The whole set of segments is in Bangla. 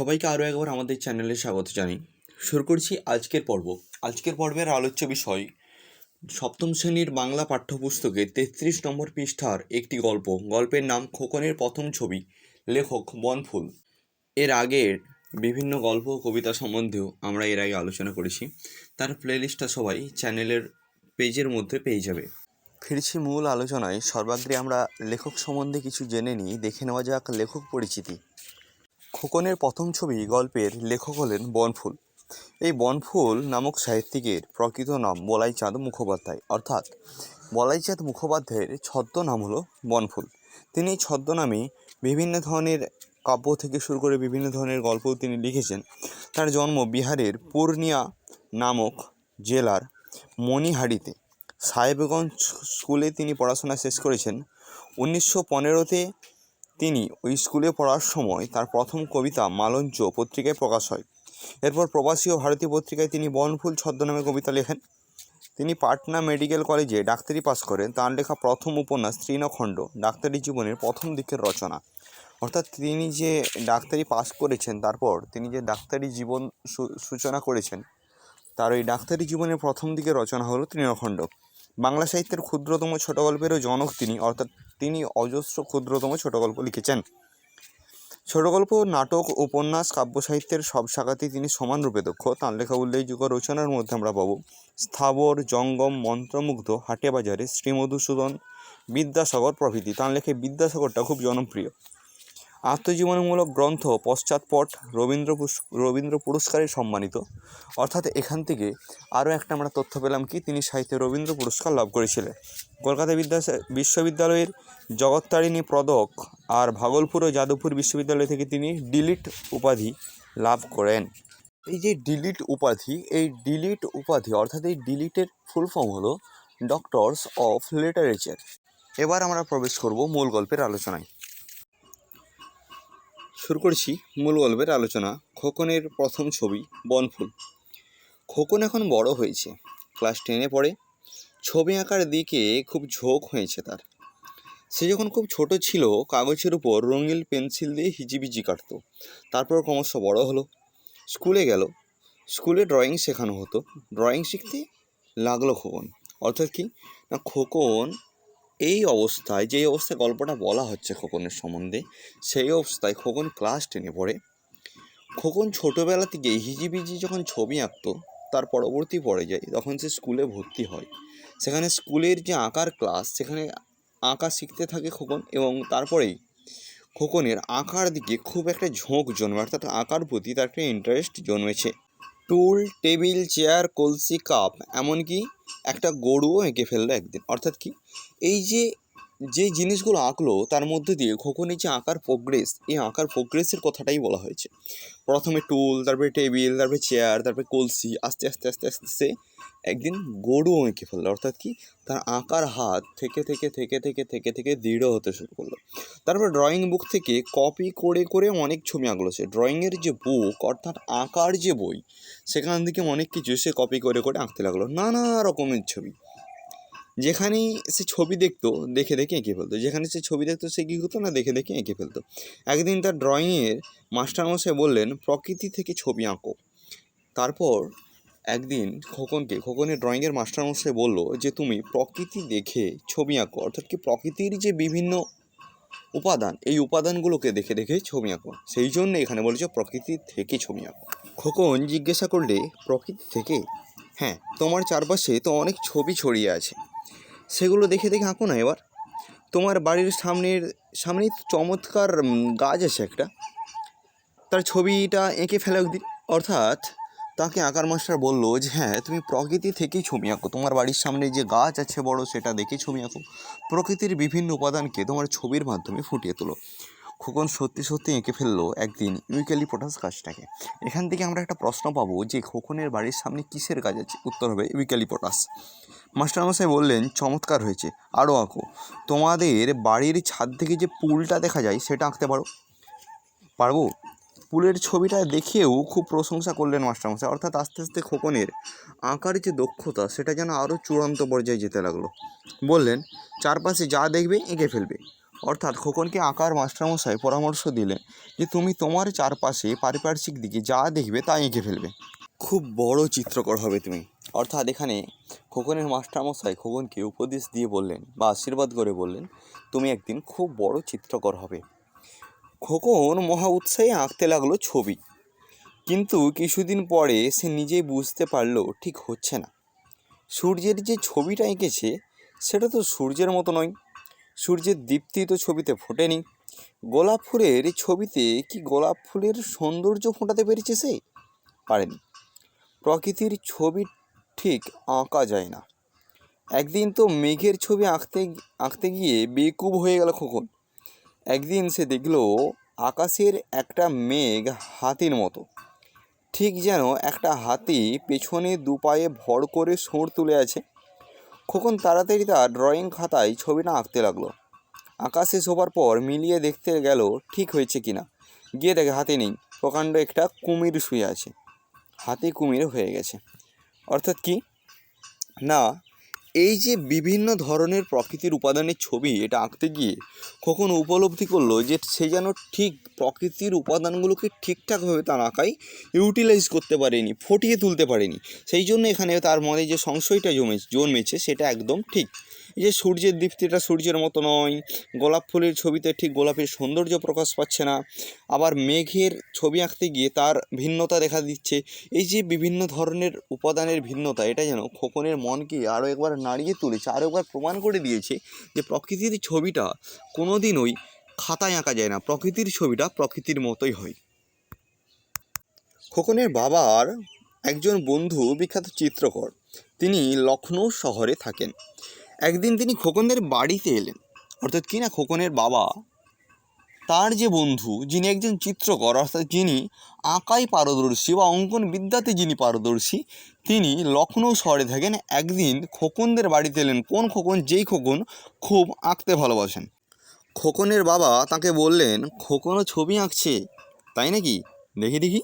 সবাইকে আরও একবার আমাদের চ্যানেলে স্বাগত জানাই। শুরু করছি আজকের পর্ব। আজকের পর্বের আলোচ্য বিষয়, সপ্তম শ্রেণির বাংলা পাঠ্যপুস্তকে তেত্রিশ নম্বর পৃষ্ঠার একটি গল্প। গল্পের নাম খোকনের প্রথম ছবি, লেখক বনফুল। এর আগের বিভিন্ন গল্প ও কবিতা সম্বন্ধেও আমরা এর আগে আলোচনা করেছি। তার প্লেলিস্টটা সবাই চ্যানেলের পেজের মধ্যে পেয়ে যাবে। ফিরছি মূল আলোচনায়। সর্বাগ্রে আমরা লেখক সম্বন্ধে কিছু জেনে নিই। দেখে নেওয়া যাক লেখক পরিচিতি। খোকনের প্রথম ছবি গল্পের লেখক হলেন বনফুল। এই বনফুল নামক সাহিত্যিকের প্রকৃত নাম বলাইচাঁদ মুখোপাধ্যায়। অর্থাৎ বলাইচাঁদ মুখোপাধ্যায়ের ছদ্মনাম হলো বনফুল। তিনি এই ছদ্মনামে বিভিন্ন ধরনের কাব্য থেকে শুরু করে বিভিন্ন ধরনের গল্পও তিনি লিখেছেন। তার জন্ম বিহারের পূর্ণিয়া নামক জেলার মণিহারিতে। সাহেবগঞ্জ স্কুলে তিনি পড়াশোনা শেষ করেছেন। উনিশশো পনেরোতে তিনি ওই স্কুলে পড়ার সময় তার প্রথম কবিতা মালঞ্চ পত্রিকায় প্রকাশ হয়। এরপর প্রবাসী ও ভারতীয় পত্রিকায় তিনি বনফুল ছদ্মনামে কবিতা লেখেন। তিনি পাটনা মেডিকেল কলেজে ডাক্তারি পাশ করেন। তার লেখা প্রথম উপন্যাস তৃণখণ্ড, ডাক্তারি জীবনের প্রথম দিকের রচনা। অর্থাৎ তিনি যে ডাক্তারি পাশ করেছেন, তারপর তিনি যে ডাক্তারি জীবন সূচনা করেছেন, তার ওই ডাক্তারি জীবনের প্রথম দিকের রচনা হলো তৃণখণ্ড। বাংলা সাহিত্যের ক্ষুদ্রতম ছোট গল্পেরও জনক তিনি, অর্থাৎ তিনি অজস্র ক্ষুদ্রতম ছোট গল্প লিখেছেন। ছোট গল্প, নাটক, উপন্যাস, কাব্য সাহিত্যের সব শাখাতেই তিনি সমানরূপে দক্ষ। তাঁর লেখা উল্লেখযোগ্য রচনার মধ্যে আমরা পাবো স্থাবর, জঙ্গম, মন্ত্রমুগ্ধ হাটে বাজারে শ্রীমধুসূদন, বিদ্যাসাগর প্রভৃতি। তাঁর লেখে বিদ্যাসাগরটা খুব জনপ্রিয়। আত্মজীবনীমূলক গ্রন্থ পশ্চাৎপট রবীন্দ্র রবীন্দ্র পুরস্কারে সম্মানিত। অর্থাৎ এখান থেকে আরও একটা আমরা তথ্য পেলাম কি, তিনি সাহিত্যে রবীন্দ্র পুরস্কার লাভ করেছিলেন। কলকাতা বিদ্যা বিশ্ববিদ্যালয়ের জগত্তারিণী পদক আর ভাগলপুর ও যাদবপুর বিশ্ববিদ্যালয় থেকে তিনি ডিলিট উপাধি লাভ করেন। এই যে ডিলিট উপাধি, এই ডিলিট উপাধি অর্থাৎ এই ডিলিটের ফুল ফর্ম হলো ডক্টরস অফ লিটারেচার। এবার আমরা প্রবেশ করব মূল গল্পের আলোচনায়। শুরু করছি মূল গল্পের আলোচনা, খোকনের প্রথম ছবি, বনফুল। খোকন এখন বড় হয়েছে, ক্লাস টেনে পড়ে। ছবি আঁকার দিকে খুব ঝোঁক হয়েছে তার। সে যখন খুব ছোট ছিল, কাগজের উপর রঙিন পেন্সিল দিয়ে হিজিবিজি কাটতো। তারপর ক্রমশ বড় হলো। স্কুলে গেল। স্কুলে ড্রয়িং শেখানো হতো। ড্রয়িং শিখতে লাগল খোকন। অর্থাৎ কি? না, খোকন এই অবস্থায়, যেই অবস্থায় গল্পটা বলা হচ্ছে খোকনের সম্বন্ধে, সেই অবস্থায় খোকন ক্লাস টেনে পড়ে। খোকন ছোটোবেলা থেকে হিজিবিজি যখন ছবি আঁকতো, তার পরবর্তী পড়ে যায় তখন সে স্কুলে ভর্তি হয়। সেখানে স্কুলের যে আঁকার ক্লাস সেখানে আঁকা শিখতে থাকে খোকন এবং তারপরেই খোকনের আঁকার দিকে খুব একটা ঝোঁক জন্মে অর্থাৎ আঁকার প্রতি তার একটা ইন্টারেস্ট জন্মেছে। টুল টেবিল চেয়ার কলসি কাপ এমনকি একটা গরুও এঁকে ফেলল একদিন। অর্থাৎ কি? এই যে যে জিনিসগুলো আঁকলো, তার মধ্যে দিয়ে খোকনের যে আঁকার প্রোগ্রেস এই আঁকার প্রোগ্রেসের কথাটাই বলা হয়েছে। প্রথমে টুল, তারপরে টেবিল, তারপরে চেয়ার তারপরে কলসি, আস্তে আস্তে আস্তে আস্তে সে একদিন গরুও এঁকে ফেলল। অর্থাৎ কি? তার আঁকার হাত থেকে থেকে থেকে থেকে থেকে থেকে দৃঢ় হতে শুরু করল। তারপর ড্রয়িং বুক থেকে কপি করে করে অনেক ছবি আঁকলো সে। ড্রয়িংয়ের যে বুক অর্থাৎ আঁকার যে বই, সেখান থেকে অনেক কিছু সে কপি করে করে আঁকতে লাগল। নানা রকমের ছবি। যেখানেই সে ছবি দেখতো, দেখে দেখে এঁকে ফেলতো। যেখানে সে ছবি দেখতো, সে কী হতো না, দেখে দেখে এঁকে ফেলতো। একদিন তার ড্রয়িংয়ের মাস্টারমশাই বললেন, প্রকৃতি থেকে ছবি আঁকো। তারপর একদিন খোকনকে, খোকনের ড্রয়িংয়ের মাস্টারমশাই বলল যে, তুমি প্রকৃতি দেখে ছবি আঁকো। অর্থাৎ কি প্রকৃতির যে বিভিন্ন উপাদান, এই উপাদানগুলোকে দেখে দেখে ছবি আঁকো। সেই জন্য এখানে বলেছে, প্রকৃতি থেকে ছবি আঁকো। খোকন জিজ্ঞাসা করলে, প্রকৃতি থেকে? হ্যাঁ তোমার চারপাশে তো অনেক ছবি ছড়িয়ে আছে। সেগুলো দেখে দেখে আঁকো না এবার। তোমার বাড়ির সামনের, সামনেই চমৎকার গাছ আছে একটা। তার ছবিটা এঁকে ফেলে একদিন। অর্থাৎ তাকে আঁকার মাস্টার বলল যে হ্যাঁ তুমি প্রকৃতি থেকেই ছবি আঁকো। তোমার বাড়ির সামনে যে গাছ আছে বড়, সেটা দেখে ছবি আঁকো। প্রকৃতির বিভিন্ন উপাদানকে তোমার ছবির মাধ্যমে ফুটিয়ে তোলো। খোকন সত্যি সত্যি এঁকে ফেলল একদিন ইউক্যালিপটাস গাছটাকে। এখান থেকে আমরা একটা প্রশ্ন পাবো যে খোকনের বাড়ির সামনে কিসের গাছ আছে? উত্তর হবে ইউক্যালিপটাস মাস্টারমশাই বললেন, চমৎকার হয়েছে। আরও আঁকো। তোমাদের বাড়ির ছাদ থেকে যে পুলটা দেখা যায়, সেটা আঁকতে পারো। পারব? পুলের ছবিটা দেখেও খুব প্রশংসা করলেন মাস্টারমশাই। অর্থাৎ আস্তে আস্তে খোকনের আঁকার যে দক্ষতা, সেটা যেন আরও চূড়ান্ত পর্যায়ে যেতে লাগল। বললেন, চারপাশে যা দেখবে, এঁকে ফেলবে। অর্থাৎ খোকনকে আঁকার মাস্টারমশাই পরামর্শ দিলেন যে তুমি তোমার চারপাশে পারিপার্শ্বিক দিকে যা দেখবে তা এঁকে ফেলবে। খুব বড় চিত্রকর হবে তুমি। অর্থাৎ এখানে খোকনের মাস্টারমশাই খোকনকে উপদেশ দিয়ে বললেন বা আশীর্বাদ করে বললেন, তুমি একদিন খুব বড় চিত্রকর হবে। খোকন মহা উৎসাহে আঁকতে লাগল ছবি। কিন্তু কিছুদিন পরে সে নিজেই বুঝতে পারল ঠিক হচ্ছে না। সূর্যের যে ছবিটা এঁকেছে, সেটা তো সূর্যের মতো নয়। সূর্যের দীপ্তি তো ছবিতে ফোটেনি। গোলাপ ফুলের ছবিতে কি গোলাপ ফুলের সৌন্দর্য ফোটাতে পেরেছে সে? পারেনি। প্রকৃতির ছবি ঠিক আঁকা যায় না। একদিন তো মেঘের ছবি আঁকতে আঁকতে গিয়ে বেকুব হয়ে গেল খোকন। একদিন সে দেখল আকাশের একটা মেঘ হাতির মতো। ঠিক যেন একটা হাতি পেছনে দু পায়ে ভর করে সোঁড় তুলে আছে। খোকন তাড়াতাড়ি তার ড্রয়িং খাতায় ছবিটা আঁকতে লাগল। আঁকা শেষ পর মিলিয়ে দেখতে গেল ঠিক হয়েছে কিনা। গিয়ে দেখে হাতে নেই, প্রকাণ্ড একটা কুমির শুয়ে আছে। হাতি কুমির হয়ে গেছে। অর্থাৎ কি? না এই যে বিভিন্ন ধরনের প্রকৃতির উপাদানের ছবি এটা আঁকতে গিয়ে কখন উপলব্ধি করল যে সে যেন ঠিক প্রকৃতির উপাদানগুলোকে ঠিকঠাকভাবে তার আঁকায় ইউটিলাইজ করতে পারেনি, ফুটিয়ে তুলতে পারেনি। সেই জন্য এখানে তার মনে যে সংশয়টা জমে, জন্মেছে সেটা একদম ঠিক। এই যে সূর্যের দীপ্তিটা সূর্যের মতো নয়, গোলাপ ফুলের ছবিতে ঠিক গোলাপের সৌন্দর্য প্রকাশ পাচ্ছে না, আবার মেঘের ছবি আঁকতে গিয়ে তার ভিন্নতা দেখা দিচ্ছে। এই যে বিভিন্ন ধরনের উপাদানের ভিন্নতা, এটা যেন খোকনের মনকে আরও একবার নাড়িয়ে তুলেছে আরও একবার প্রমাণ করে দিয়েছে যে প্রকৃতির ছবিটা কোনো কোনোদিনই খাতায় আঁকা যায় না, প্রকৃতির ছবিটা প্রকৃতির মতোই হয়। খোকনের বাবার একজন বন্ধু বিখ্যাত চিত্রকর, তিনি লখনৌ শহরে থাকেন। একদিন তিনি খোকনদের বাড়িতে এলেন। অর্থাৎ কি না খোকনের বাবা? তার যে বন্ধু, যিনি একজন চিত্রকর, অর্থাৎ যিনি আঁকাই পারদর্শী বা অঙ্কন বিদ্যাতে যিনি পারদর্শী, তিনি লখনৌ শহরে থাকেন। একদিন খোকনদের বাড়িতে এলেন। কোন খোকন? যেই খোকন খুব আঁকতে ভালোবাসেন। খোকনের বাবা তাকে বললেন, খোকনও ছবি আঁকছে, তাই নাকি? দেখি দেখি।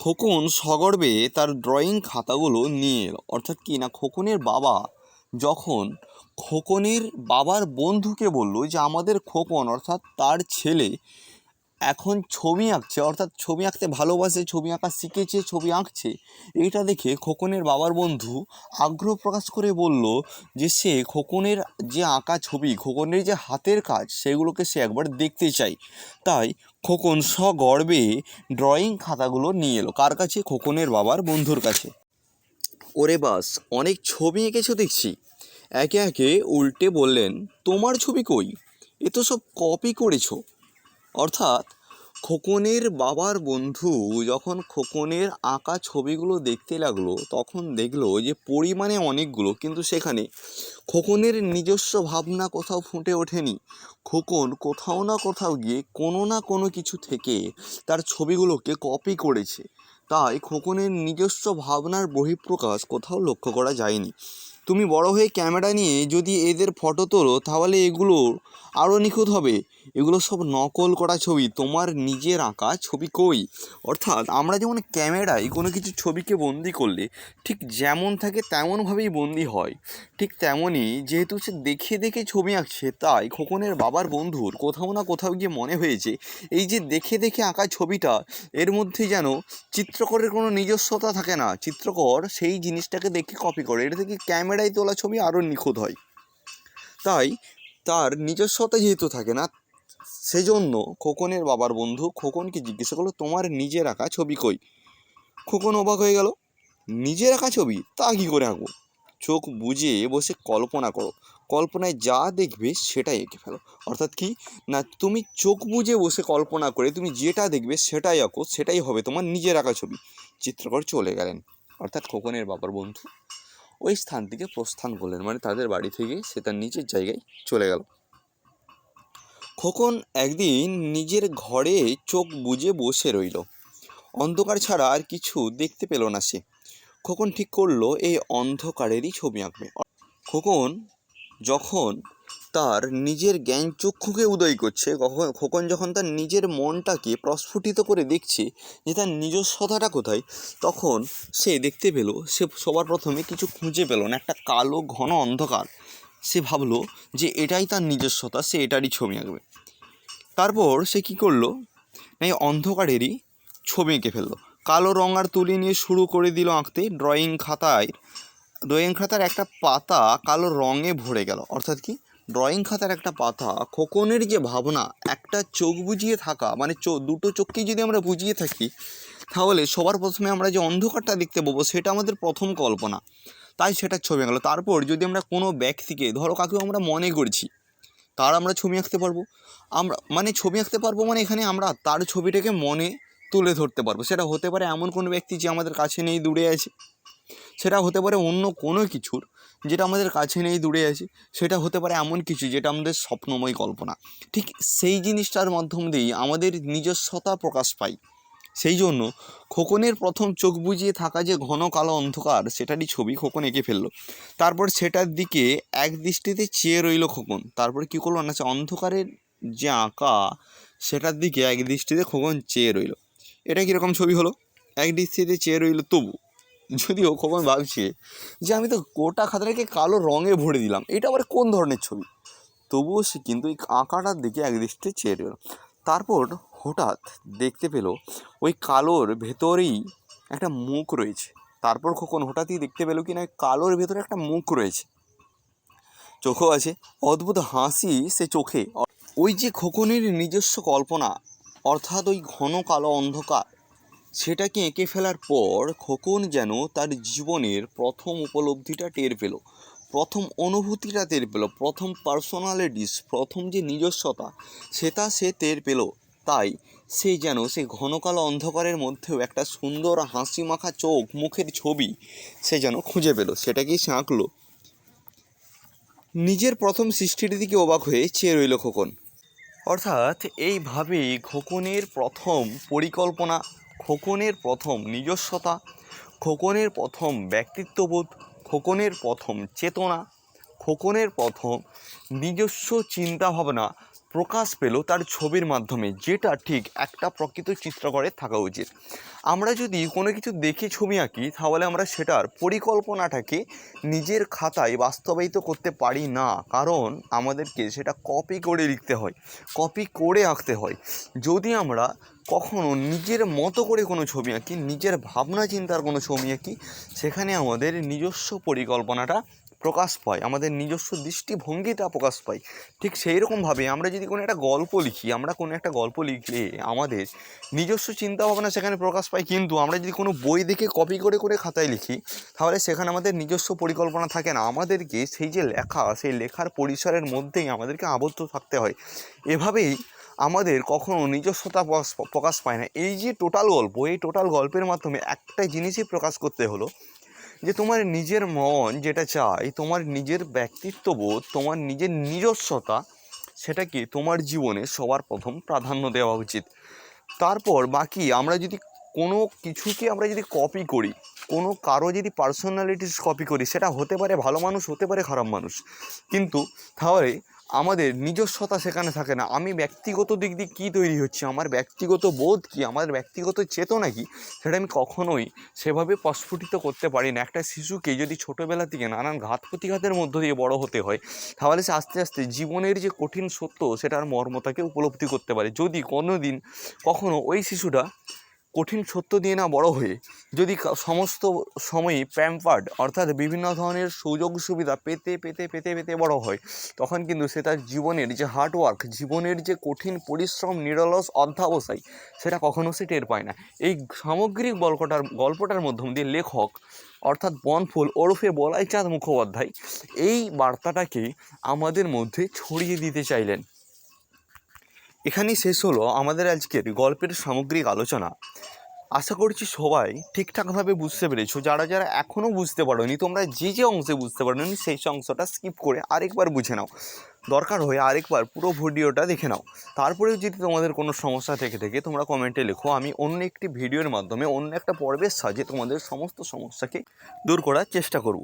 খোকন সগর্বে তার ড্রয়িং খাতাগুলো নিয়ে এলো। অর্থাৎ কি না, খোকনের বাবা যখন খোকনের বাবার বন্ধুকে বলল যে আমাদের খোকন, অর্থাৎ তার ছেলে, এখন ছবি আঁকছে, অর্থাৎ ছবি আঁকতে ভালোবাসে, ছবি আঁকা শিখেছে, ছবি আঁকছে, এটা দেখে খোকনের বাবার বন্ধু আগ্রহ প্রকাশ করে বলল যে সে খোকনের যে আঁকা ছবি, খোকনের যে হাতের কাজ, সেগুলোকে সে একবার দেখতে চাই। তাই খোকন সগর্বে ড্রয়িং খাতাগুলো নিয়ে এলো। কার কাছে? খোকনের বাবার বন্ধুর কাছে। ওরে বাস, অনেক ছবি এঁকেছো দেখছি। একে একে উল্টে বললেন, তোমার ছবি কই? এ তো সব কপি করেছ। অর্থাৎ খোকনের বাবার বন্ধু যখন খোকনের আঁকা ছবিগুলো দেখতে লাগল, তখন দেখল যে পরিমাণে অনেকগুলো, কিন্তু সেখানে খোকনের নিজস্ব ভাবনা কোথাও ফুটে ওঠেনি। খোকন কোথাও না কোথাও গিয়ে কোনো না কোনো কিছু থেকে তার ছবিগুলোকে কপি করেছে। তাই খোকনের নিজস্ব ভাবনার বহিঃপ্রকাশ কোথাও লক্ষ্য করা যায়নি। তুমি বড় হয়ে ক্যামেরা নিয়ে যদি এদের ফটো তোলো, তাহলে এগুলো আরও নিখুঁত হবে। এগুলো সব নকল করা ছবি। তোমার নিজের আঁকা ছবি কই? অর্থাৎ আমরা যেমন ক্যামেরায় কোনো কিছু ছবিকে বন্দি করলে ঠিক যেমন থাকে তেমনভাবেই বন্দি হয়। ঠিক তেমনই যেহেতু সে দেখে দেখে ছবি আঁকছে, তাই খোকনের বাবার বন্ধুর কোথাও না কোথাও গিয়ে মনে হয়েছে, এই যে দেখে দেখে আঁকা ছবিটা, এর মধ্যে যেন চিত্রকরের কোনো নিজস্বতা থাকে না। চিত্রকর সেই জিনিসটাকে দেখে কপি করে। এটা থেকে ক্যামেরায় তোলা ছবি আরও নিখুঁত হয়। তাই তার নিজস্বতা যেহেতু থাকে না সেজন্য খোকনের বাবার বন্ধু খোকনকে জিজ্ঞাসা করল, তোমার নিজের আঁকা ছবি কই? খোকন অবাক হয়ে গেল নিজের আঁকা ছবি? তা কী করে আঁকবো? চোখ বুজে বসে কল্পনা করো, কল্পনায় যা দেখবে সেটাই এঁকে ফেলো। অর্থাৎ কি? না, তুমি চোখ বুজে বসে কল্পনা করে তুমি যেটা দেখবে সেটাই আঁকো, সেটাই হবে তোমার নিজের আঁকা ছবি। চিত্রকর চলে গেলেন। অর্থাৎ খোকনের বাবার বন্ধু ওই স্থান থেকে প্রস্থান করলেন মানে তাদের বাড়ি থেকে সে তার নিজের জায়গায় চলে গেল। খোকন একদিন নিজের ঘরে চোখ বুজে বসে রইল। অন্ধকার ছাড়া আর কিছু দেখতে পেল না সে। খোকন ঠিক করল, এই অন্ধকারেরই ছবি আঁকবে। খোকন যখন তার নিজের জ্ঞান চক্ষুকে উদয় করছে খোকন যখন তার নিজের মনটাকে প্রস্ফুটিত করে দেখছে যে তার নিজস্বতাটা কোথায়, তখন সে দেখতে পেল, সে সবার প্রথমে কিছু খুঁজে পেল না, একটা কালো ঘন অন্ধকার। সে ভাবলো যে এটাই তার নিজস্বতা, সে এটারই ছবি আঁকবে। তারপর সে কী করল? না এই অন্ধকারেরই ছবি এঁকে ফেলল। কালো রঙ আর তুলি নিয়ে শুরু করে দিল আঁকতে ড্রয়িং খাতায়। ড্রয়িং খাতার একটা পাতা কালো রঙে ভরে গেল। অর্থাৎ কি? ড্রয়িং খাতার একটা পাতা খোকনের যে ভাবনা, একটা চোখ বুজিয়ে থাকা মানে চো, দুটো চোখকেই যদি আমরা বুঝিয়ে থাকি, তাহলে সবার প্রথমে আমরা যে অন্ধকারটা দেখতে পাবো, সেটা আমাদের প্রথম কল্পনা। তাই সেটার ছবি আঁকলো। তারপর যদি আমরা কোনো ব্যক্তিকে, ধরো কাকেও আমরা মনে করছি তার আমরা ছবি আঁকতে পারব। আমরা মানে ছবি আঁকতে পারব মানে এখানে আমরা তার ছবিটাকে মনে তুলে ধরতে পারব। সেটা হতে পারে এমন কোনো ব্যক্তি যে আমাদের কাছে নেই, দূরে আছে। সেটা হতে পারে অন্য কোনো কিছুর যেটা আমাদের কাছে নেই, দূরে আছে। সেটা হতে পারে এমন কিছু যেটা আমাদের স্বপ্নময় কল্পনা। ঠিক সেই জিনিসটার মাধ্যম দিয়েই আমাদের নিজস্বতা প্রকাশ পায়। সেই জন্য খোকনের প্রথম চোখ বুজিয়ে থাকা যে ঘন কালো অন্ধকার, সেটারই ছবি খোকন এঁকে ফেলল। তারপর সেটার দিকে এক দৃষ্টিতে চেয়ে রইল খোকন। তারপর কী করল না, সে অন্ধকারের যে আঁকা, সেটার দিকে এক দৃষ্টিতে খোকন চেয়ে রইল। এটা কীরকম ছবি হলো? এক দৃষ্টিতে চেয়ে রইল, তবু যদিও খোকন ভাবছে যে আমি তো গোটা খাতাটাকে কালো রঙে ভরে দিলাম, এটা আবার কোন ধরনের ছবি? তবুও সে কিন্তু এই আঁকাটার দিকে এক দৃষ্টিতে চেয়ে রইল। তারপর হঠাৎ দেখতে পেল ওই কালোর ভেতরেই একটা মুখ রয়েছে। তারপর খোকন হঠাৎই দেখতে পেল কি না কালোর ভেতরে একটা মুখ রয়েছে। চোখও আছে, অদ্ভুত হাসি সে চোখে। ওই যে খোকনের নিজস্ব কল্পনা, অর্থাৎ ওই ঘন কালো অন্ধকার, সেটাকে এঁকে ফেলার পর খোকন যেন তার জীবনের প্রথম উপলব্ধিটা টের পেল, প্রথম অনুভূতিটা টের পেল, প্রথম পার্সোনালিটিস প্রথম যে নিজস্বতা, সেটা সে টের পেল। তাই সে যেন সে ঘন কালো অন্ধকারের মধ্যেও একটা সুন্দর হাসি মাখা চোখ, মুখের ছবি সে যেন খুঁজে পেল, সেটাকেই সে আঁকলো। নিজের প্রথম সৃষ্টির দিকে অবাক হয়ে চেয়ে রইল খোকন। অর্থাৎ এইভাবেই খোকনের প্রথম পরিকল্পনা, খোকনের প্রথম নিজস্বতা, খোকনের প্রথম ব্যক্তিত্ববোধ, খোকনের প্রথম চেতনা, খোকনের প্রথম নিজস্ব চিন্তাভাবনা প্রকাশ পেল তার ছবির মাধ্যমে, যেটা ঠিক একটা প্রকৃত চিত্রকরের থাকা উচিত। আমরা যদি কোনো কিছু দেখে ছবি আঁকি, তাহলে আমরা সেটার পরিকল্পনাটাকে নিজের খাতায় বাস্তবায়িত করতে পারি না। কারণ আমাদেরকে সেটা কপি করে লিখতে হয় কপি করে আঁকতে হয়। যদি আমরা কখনো নিজের মতো করে কোনো ছবি আঁকি, নিজের ভাবনা চিন্তার কোনো ছবি আঁকি, সেখানে আমাদের নিজস্ব পরিকল্পনাটা প্রকাশ পায়, আমাদের নিজস্ব দৃষ্টিভঙ্গিটা প্রকাশ পায়। ঠিক সেই রকমভাবে আমরা যদি কোনো একটা গল্প লিখি, আমরা কোনো একটা গল্প লিখলে আমাদের নিজস্ব চিন্তাভাবনা সেখানে প্রকাশ পায়, কিন্তু আমরা যদি কোনো বই দেখে কপি করে করে খাতায় লিখি, তাহলে সেখানে আমাদের নিজস্ব পরিকল্পনা থাকে না। আমাদেরকে সেই যে লেখা, সেই লেখার পরিসরের মধ্যেই আমাদেরকে আবদ্ধ থাকতে হয়। এভাবেই আমাদের কখনো নিজস্বতা প্রকাশ পায় না। এই যে টোটাল গল্প, এই টোটাল গল্পের মাধ্যমে একটা জিনিসই প্রকাশ করতে হলো যে তোমার নিজের মন যেটা চায়, তোমার নিজের ব্যক্তিত্ববোধ, তোমার নিজের নিজস্বতা সেটাকে তোমার জীবনে সবার প্রথম প্রাধান্য দেওয়া উচিত। তারপর বাকি আমরা যদি কোনো কিছুকে আমরা যদি কপি করি, কোনো কারও যদি পার্সোনালিটিস কপি করি, সেটা হতে পারে ভালো মানুষ, হতে পারে খারাপ মানুষ। কিন্তু তাহলে আমাদের নিজস্বতা সেখানে থাকে না। আমি ব্যক্তিগত দিক দিয়ে কী তৈরি হচ্ছে? আমার ব্যক্তিগত বোধ কী? আমার ব্যক্তিগত চেতনা কী? সেটা আমি কখনোই সেভাবে প্রস্ফুটিত করতে পারি না। একটা শিশুকে যদি ছোটোবেলা থেকে নানান ঘাত প্রতিঘাতের মধ্য দিয়ে বড় হতে হয়, তাহলে সে আস্তে আস্তে জীবনের যে কঠিন সত্য, সেটার মর্মতাকে উপলব্ধি করতে পারে। যদি কোনো দিন কখনো ওই শিশুটা কঠিন সত্য দিয়ে না বড় হয়ে যদি সমস্ত সময়ই প্যাম্পার্ড অর্থাৎ বিভিন্ন ধরনের সুযোগ সুবিধা পেতে পেতে পেতে পেতে বড় হয়, তখন কিন্তু সে তার জীবনের যে হার্ডওয়ার্ক জীবনের যে কঠিন পরিশ্রম, নিরলস অধ্যাবসায়, সেটা কখনো সে টের পায় না। এই সামগ্রিক গল্পটার গল্পটার মাধ্যম দিয়ে লেখক অর্থাৎ বনফুল ওরফে বলাইচাঁদ মুখোপাধ্যায় এই বার্তাটাকে আমাদের মধ্যে ছড়িয়ে দিতে চাইলেন। এখানেই শেষ হলো আমাদের আজকের গল্পের সামগ্রিক আলোচনা। আশা করছি সবাই ঠিকঠাকভাবে বুঝতে পেরেছ। যারা যারা এখনও বুঝতে পারোনি, তোমরা যে যে অংশে বুঝতে পারোনি, সেই অংশটা স্কিপ করে আরেকবার বুঝে নাও। দরকার হয়ে আরেকবার পুরো ভিডিওটা দেখে নাও। তারপরেও যদি তোমাদের কোনো সমস্যা থেকে থেকে, তোমরা কমেন্টে লেখো। আমি অন্য একটি ভিডিওর মাধ্যমে অন্য একটা পর্বের সাজে তোমাদের সমস্ত সমস্যাকে দূর করার চেষ্টা করব।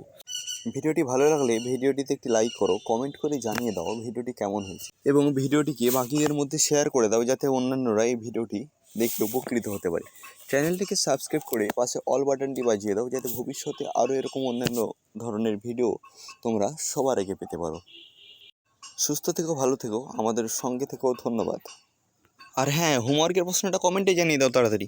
ভিডিওটি ভালো লাগলে ভিডিওটিতে একটি লাইক করো কমেন্ট করে জানিয়ে দাও ভিডিওটি কেমন হয়েছে। এবং ভিডিওটিকে বাকিদের মধ্যে শেয়ার করে দাও যাতে অন্যান্যরা এই ভিডিওটি দেখে উপকৃত হতে পারে। চ্যানেলটিকে সাবস্ক্রাইব করে পাশে অল বাটনটি বাজিয়ে দাও যাতে ভবিষ্যতে আরও এরকম অন্যান্য ধরনের ভিডিও তোমরা সবার আগে পেতে পারো। সুস্থ থেকো, ভালো থেকো, আমাদের সঙ্গে থেকেও ধন্যবাদ। আর হ্যাঁ হোমওয়ার্কের প্রশ্নটা কমেন্টে জানিয়ে দাও তাড়াতাড়ি।